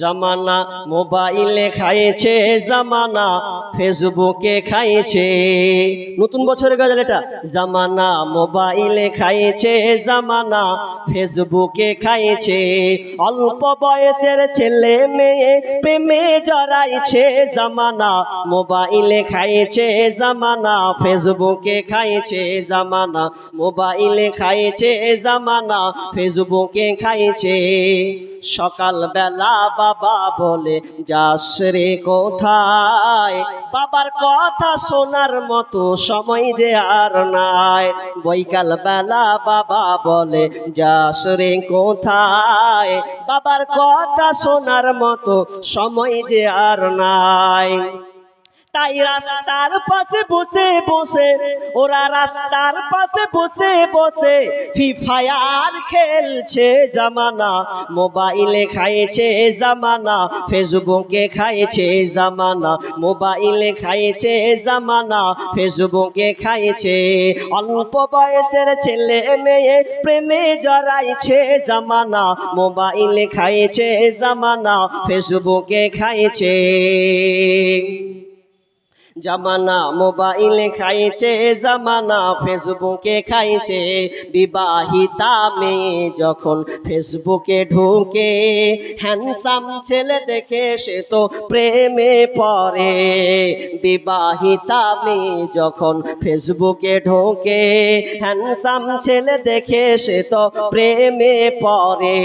জামানা মোবাইলে খাইছে, জামানা ফেসবুকে খাইছে। নতুন বছরের গজল এটা জামানা মোবাইলে খাইছে, জামানা ফেসবুকে খাইছে। অল্প বয়সের ছেলে মেয়ে প্রেমে জড়াইছে, জামানা মোবাইলে খাইছে, জামানা ফেসবুকে খাইছে, জামানা মোবাইলে খাইছে, জামানা ফেসবুকে খাইছে। সকাল বেলা বাবা বলে, যাস রে কোথায়? বাবার কথা শোনার মতো সময় যে আর নাই। বৈকাল বেলা বাবা বলে, যাস রে কোথায়? বাবার কথা শোনার মতো সময় যে আর নাই। তাই রাস্তার পাশে বসে বসে, ওরা রাস্তার পাশে বসে বসে ফ্রি ফায়ার খেলছে জামানা, মোবাইলে খাইছে জামানা, ফেসবুকে খাইছে জামানা, মোবাইলে খাইছে জামানা, ফেসবুকে খাইছে। অল্প বয়সের ছেলে মেয়ে প্রেমে জড়াইছে জামানা, মোবাইলে খাইছে জামানা, ফেসবুকে খাইছে। জামানা মোবাইলে খাইছে, জামানা ফেসবুকে খাইছে। বিবাহিতা মেয়ে যখন ফেসবুকে ঢুকে হ্যান্ডসাম ছেলে দেখে সে তো প্রেমে পড়ে। বিবাহিতা মেয়ে যখন ফেসবুকে ঢোকে হ্যান্ডসাম ছেলে দেখে সে তো প্রেমে পড়ে।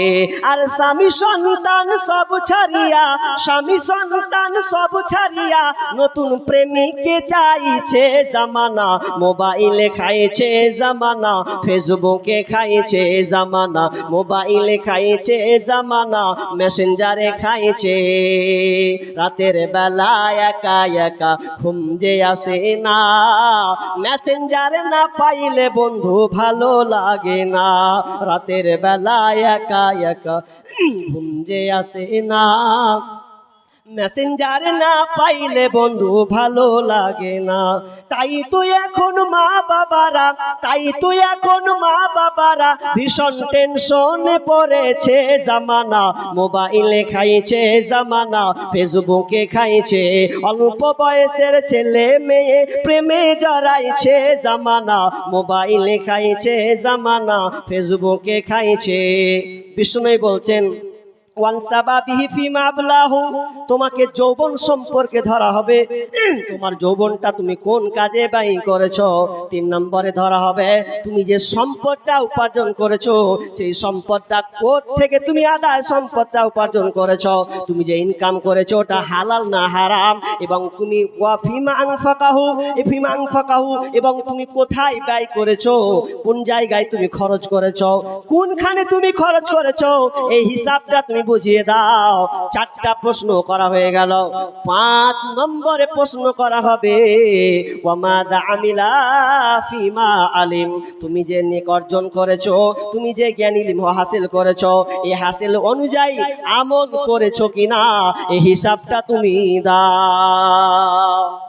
আর স্বামী সন্তান সব ছাড়িয়া, স্বামী সন্তান সব ছাড়িয়া নতুন প্রেমিককে চাইছে জামানা? মোবাইলে খাইছে জামানা। ফেসবুকে খাইছে জামানা। মোবাইলে খাইছে জামানা। মেসেঞ্জারে খাইছে। রাতের বেলা একা একা ঘুম যে আসে না। মেসেঞ্জারে না পাইলে বন্ধু ভালো লাগে না। রাতের বেলা একা একা ঘুম যে আসে না। মেসেঞ্জার না পাইলে বন্ধু ভালো লাগে না। তাই তো এখন মা বাবারা, তাই তো এখন মা বাবারা ভীষণ টেনশনে পড়েছে জামানা। মোবাইলে খাইছে জামানা ফেসবুকে খাইছে। অল্প বয়সের ছেলে মেয়ে প্রেমে জড়াইছে জামানা। মোবাইলে খাইছে জামানা ফেসবুকে খাইছে। বিষ্ণু বলছেন তোমাকে যৌবন সম্পর্কে ধরা হবে। তোমার যৌবনটা তুমি কোন কাজে ব্যয় করেছ? তিন নম্বরে ধরা হবে, তুমি যে সম্পদটা উপার্জন সেই সম্পদটা কোথ থেকে তুমি আদায় সম্পদটা উপার্জন করেছ? তুমি যে ইনকাম করেছ, ওটা হালাল না হারাম? এবং তুমি এবং তুমি কোথায় ব্যয় করেছ? কোন জায়গায় তুমি খরচ করেছ? কোনখানে তুমি খরচ করেছ? এই হিসাবটা তুমি বুঝিয়ে দাও। চারটা প্রশ্ন করা হয়ে গেল। পাঁচ নম্বরে প্রশ্ন করা হবে ফিমা আলিম। তুমি যে নেক অর্জন করেছ, তুমি যে জ্ঞান ইলম হাসিল করেছ এই হাসিল অনুযায়ী আমল করেছ কিনা এই হিসাবটা তুমি দাও।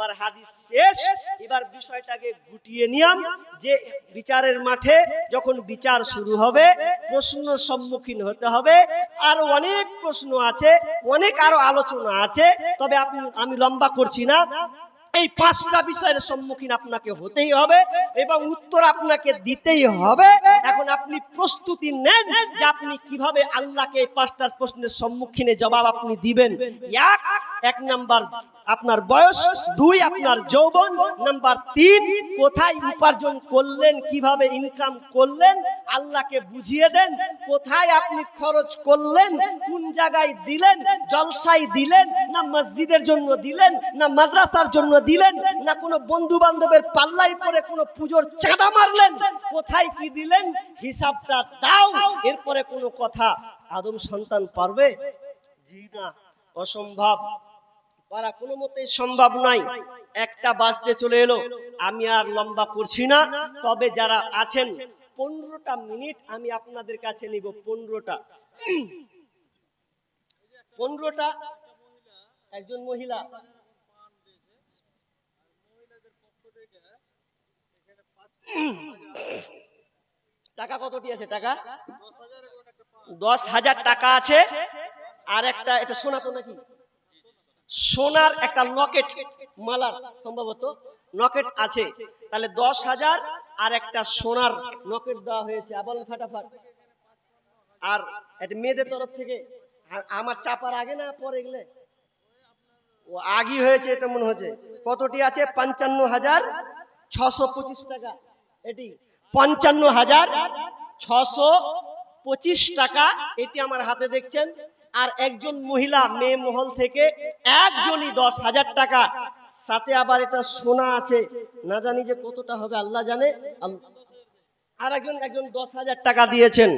আমার হাদিস শেষ, এবার বিষয়টাকে গুটিয়ে নিয়াম যে বিচারের মাঠে যখন বিচার শুরু হবে, প্রশ্ন সম্মুখীন হতে হবে। আর অনেক প্রশ্ন আছে, অনেক আরও আলোচনা আছে, তবে আপনি, আমি লম্বা করছি না। এই পাঁচটা বিষয়ের সম্মুখীন আপনাকে হতেই হবে এবং উত্তর আপনাকে দিতেই হবে। এখন আপনি প্রস্তুতি নেন যে আপনি কীভাবে আল্লাহকে এই পাঁচটা প্রশ্নের সম্মুখীনে জবাব আপনি দিবেন। এক এক নাম্বার আপনার বয়স, দুই আপনার যৌবন, নাম্বার তিন, কোথায় উপার্জন করলেন, কীভাবে ইনকাম করলেন, আল্লাহকে বুঝিয়ে দেন, কোথায় আপনি খরচ করলেন, কোন জায়গায় দিলেন জলসাই দিলেন, না মসজিদের জন্য দিলেন, না মাদ্রাসার জন্য দিলেন, না কোনো বন্ধু বান্ধবের পাল্লাই পরে কোনো পুজোর চাঁদা মারলেন, কোথায় কি দিলেন, হিসাবটা দাও, এরপরে কোনো কথা আদম সন্তান পারবে? জি না, অসম্ভব। পারা কোনো মতেই সম্ভব নয় একটা বাজতে চলে এলো। আমি আর লম্বা করছি না। তবে যারা আছেন, পনেরোটা মিনিট আমি আপনাদের কাছে নিব পনেরোটা। পনেরোটা একজন মহিলা। টাকা কতটি আছে টাকা? দশ হাজার টাকা আছে। আর একটা, এটা শোনাতো নাকি? সোনার একটা লকেট মালার সম্ভবত নকেট আছে। তাহলে দশ হাজার আর একটা সোনার নকেট দেওয়া হয়েছে। আবার ফাটাফাট। আর এটা মেয়েদের তরফ থেকে, আর আমার চাপার আগে না পরে গেলে? ও আগি হয়েছে, এটা মনে হচ্ছে। কতটি আছে? পঞ্চান্ন হাজার ছশো পঁচিশ টাকা। এটি পঞ্চান্ন হাজার ছশো পঁচিশ টাকা। এটি আমার হাতে দেখছেন। আর একজন মহিলা মেয়ে মহল থেকে একজনই দশ হাজার টাকা। সাথে আবার এটা সোনা আছে। না জানি যে কতটা হবে, আল্লাহ জানে। আর একজন একজন দশ হাজার টাকা দিয়েছেন।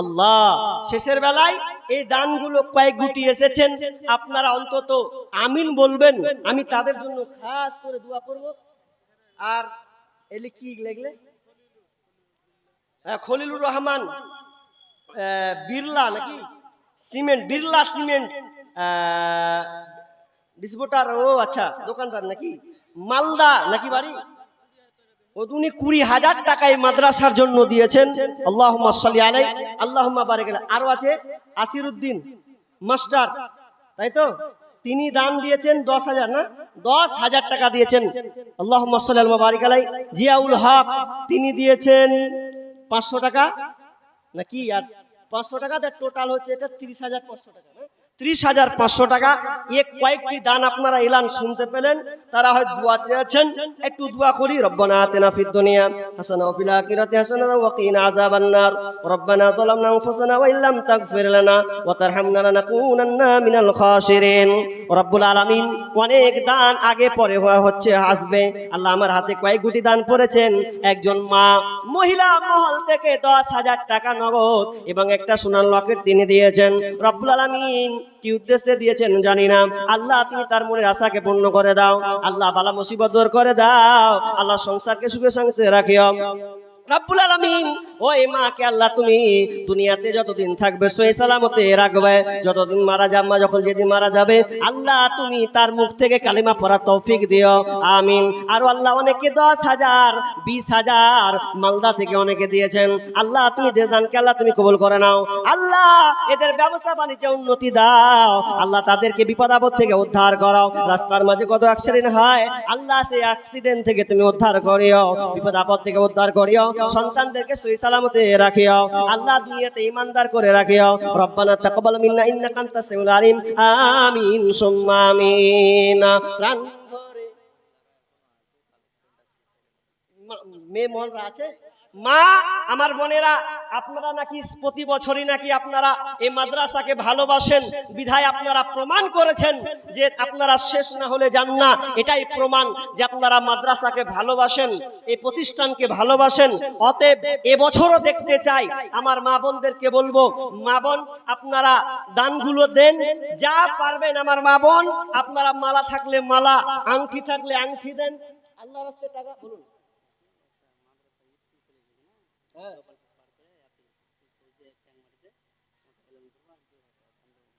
আল্লাহ, শেষের বেলায় এই দানগুলো কয়েক গুটি এসেছেন। আপনারা অন্তত আমিন বলবেন। আমি তাদের জন্য খাস করে দোয়া করব। আর এলি কি লেগলে খলিলুর রহমান বিড়লা নাকি? সিমেন্ট, বিড়লা সিমেন্ট ডিসবোটার ও আচ্ছা দোকানদার নাকি? মালদা, নাকি বাড়ি? উনি কুড়ি হাজার টাকায় মাদ্রাসার জন্য দিয়েছেন। আছে মাস্টার, তাই তো? তিনি দিয়েছেন দশ হাজার, না? দশ হাজার টাকা দিয়েছেন। জিয়াউল হক, তিনি দিয়েছেন পাঁচশো টাকা, নাকি? আর পাঁচশো টাকা টোটাল হচ্ছে এটা তিরিশ হাজার পাঁচশো টাকা? ত্রিশ হাজার পাঁচশো টাকা। এ কয়েকটি দান আপনারা এলান শুনতে পেলেন। তারা হয় দোয়া চেয়েছেন, একটু দোয়া করি। রব্বানা আতিনা ফিদ দুনিয়া হাসানা ওয়া আখিরাতি হাসানা ওয়া কিনা আযাবান নার। রব্বানা যালামনা আনফুসানা ওয়া ইল্লাম তাগফির লানা ওয়া তারহামনা লানাকুনান্না মিনাল খাসিরিন রব্বুল আলামিন অনেক দান আগে পরে হওয়া হচ্ছে, আসবে। আল্লাহ আমার হাতে কয়েক গুটি দান করেছেন। একজন মা, মহিলা মহল থেকে দশ হাজার টাকা নগদ এবং একটা সোনার লকেট তিনি দিয়েছেন। রব্বুল আলামিন কি উদ্দেশ্যে দিয়েছেন জানি না। আল্লাহ, তুমি তার মনের আশাকে পূর্ণ করে দাও। আল্লাহ, বালা মুসিবত দূর করে দাও। আল্লাহ, সংসারকে সুখে সংসারে রাখিও। রব্বুল আলামিন। ওই মাকে আল্লাহ তুমি দুনিয়াতে যতদিন থাকবে সই সালামতে রাখবে। যতদিন মারা যাম্মা যখন যেদিন মারা যাবে, আল্লাহ তুমি তার মুখ থেকে কালিমা পড়া তৌফিক দিও। আমিন। আর আল্লাহ অনেকে দশ হাজার, বিশ হাজার মালদা থেকে অনেকে দিয়েছেন। আল্লাহ তুমি দানকে আল্লাহ তুমি কবুল করে নাও। আল্লাহ এদের ব্যবসা বাণিজ্যে উন্নতি দাও। আল্লাহ তাদেরকে বিপদ আপদ থেকে উদ্ধার করো রাস্তার মাঝে কত অ্যাক্সিডেন্ট হয়, আল্লাহ সেই অ্যাক্সিডেন্ট থেকে তুমি উদ্ধার করিও। বিপদ আপদ থেকে উদ্ধার করিও। সন্তানদেরকে সই সালামতে রাখিও। আল্লাহ দুনিয়াতে ইমানদার করে রাখিও। রব্বানা তাকবাল মিন্না ইন্নাকা আনতাস সামিউল আলিম। আমিন, সুম্মা আমিন। প্রাণ ভরে মে মনরা আছে? মা, আমার বোনেরা, আপনারা নাকি প্রতি বছরই নাকি আপনারা এই মাদ্রাসাকে ভালোবাসেন? বিধায় আপনারা প্রমাণ করেছেন যে আপনারা শেষ না হলে যান না। এটাই প্রমাণ যে আপনারা মাদ্রাসাকে ভালোবাসেন, এই প্রতিষ্ঠানকে ভালোবাসেন। অতএব এবছরও দেখতে চাই, আমার মা বোনদেরকে বলব, মা বোন, আপনারা দানগুলো দেন, যা পারবেন আমার মা বোন, আপনারা মালা থাকলে মালা, আংটি থাকলে আংটি দেন। আল্লাহ রাস্তায় টাকা, বলুন।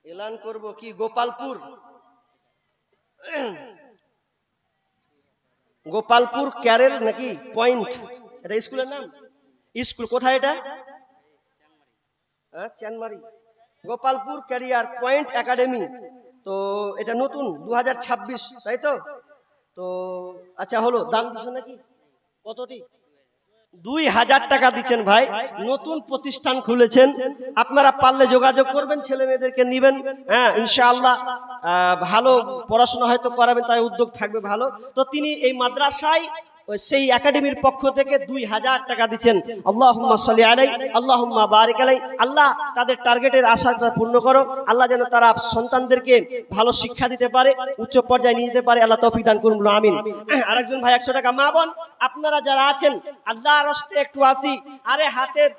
এলান করব কি? গোপালপুর। গোপালপুর ক্যারের নাকি? পয়েন্ট। এটা স্কুলের নাম? স্কুল কোথায় এটা? হ্যাঁ Chanmari Gopalpur career point academy. তো এটা নতুন দু হাজার ছাব্বিশ, তাই তো? তো আচ্ছা হলো, দাম দিছো নাকি? কতটি? দুই হাজার টাকা দিচ্ছেন ভাই। নতুন প্রতিষ্ঠান খুলেছেন। আপনারা পারলে যোগাযোগ করবেন, ছেলে মেয়েদেরকে নিবেন। হ্যাঁ ইনশাআল্লাহ ভালো পড়াশোনা হয়তো করাবেন, তাই উদ্যোগ থাকবে ভালো। তো তিনি এই মাদ্রাসায় সেই একাডেমির পক্ষ থেকে দুই হাজার টাকা দিচ্ছেন। আল্লাহ সাল্লি আলাই আল্লাহ বারিক আলাই আল্লাহ তাদের টার্গেটের আশা পূর্ণ করো। আল্লাহ যেন তারা সন্তানদেরকে ভালো শিক্ষা দিতে পারে, উচ্চ পর্যায়ে নিয়ে যেতে পারে। আল্লাহ তৌফিক দান করুন, আমিন। আরেকজন ভাই একশো টাকা, মা বোন, আপনারা যারা আছেন আল্লাহ রস্তে একটু আসি। আরে হাতের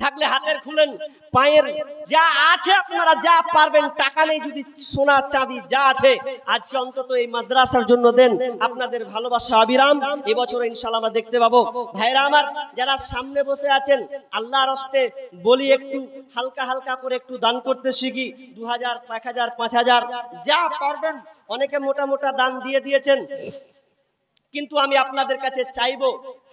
থাকলে হাতের খুলেন, পায়ের যা আছে আপনারা যা পারবেন, টাকা নেই যদি সোনা চাঁদি যা আছে, আজকে অন্তত এই মাদ্রাসার জন্য দেন। আপনাদের ভালোবাসা অবিরাম, এবছর ইনশাল্লাহ আমরা দেখতে পাবো। ভাইরা আমার, যারা সামনে বসে আছেন, আল্লাহর হস্তে বলি একটু, হালকা হালকা করে একটু দান করতে শিখি। দু হাজার, এক হাজার, পাঁচ হাজার, যা পারবেন, অনেকে মোটা মোটা দান দিয়ে দিয়েছেন। কিন্তু আমি আপনাদের কাছে চাইব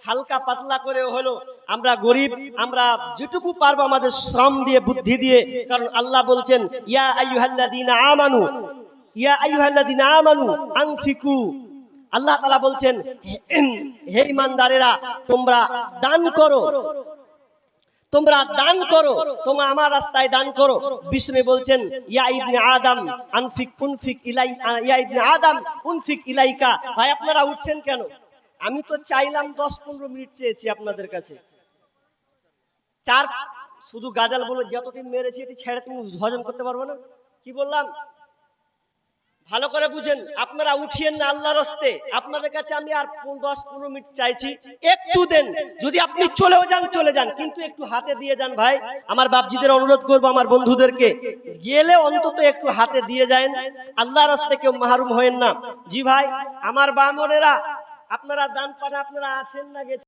হালকা পাতলা করে হলো, আমরা গরিব, আমরা যেটুকু পারব আমাদের শ্রম দিয়ে, বুদ্ধি দিয়ে, কারণ আল্লাহ বলছেন, ইয়া আইয়ুহাল্লাযীনা আমানু, ইয়া আইয়ুহাল্লাযীনা আমানু আনফিকু। আল্লাহ তালা বলছেন হে ইমানদারেরা, তোমরা দান করো, তোমরা দান করো, তোমরা আমার রাস্তায় দান করো। বিষ্ণু বলছেন, ইয়া ইবনে আদম, আনফিক, উনফিক ইলাই, ইয়া ইবনে আদম, উনফিক ইলাইকা। ভাই, আপনারা উঠছেন কেন? আমি তো চাইলাম দশ পনেরো মিনিট চেয়েছি আপনাদের কাছে। চার, শুধু গাজাল বলে যতদিন মেরেছি, এটি ছেড়ে তুমি হজম করতে পারব না। কি বললাম? ভালো করে বুঝেন, আপনারা উঠিয়েন না আল্লাহর হস্তে আপনাদের কাছে আমি আর দশ পনেরো মিনিট চাইছি। একটু দেন, যদি আপনি চলেও যান, চলে যান। কিন্তু একটু হাতে দিয়ে যান ভাই। আমার বাপজিদের অনুরোধ করব আমার বন্ধুদেরকে, গেলে অন্তত একটু হাতে দিয়ে যান। আল্লাহর হস্তে কেউ মাহরুম হয়েন না। জি ভাই, আমার বামনেরা আপনারা দান পাঠা আপনারা আছেন না গেছেন?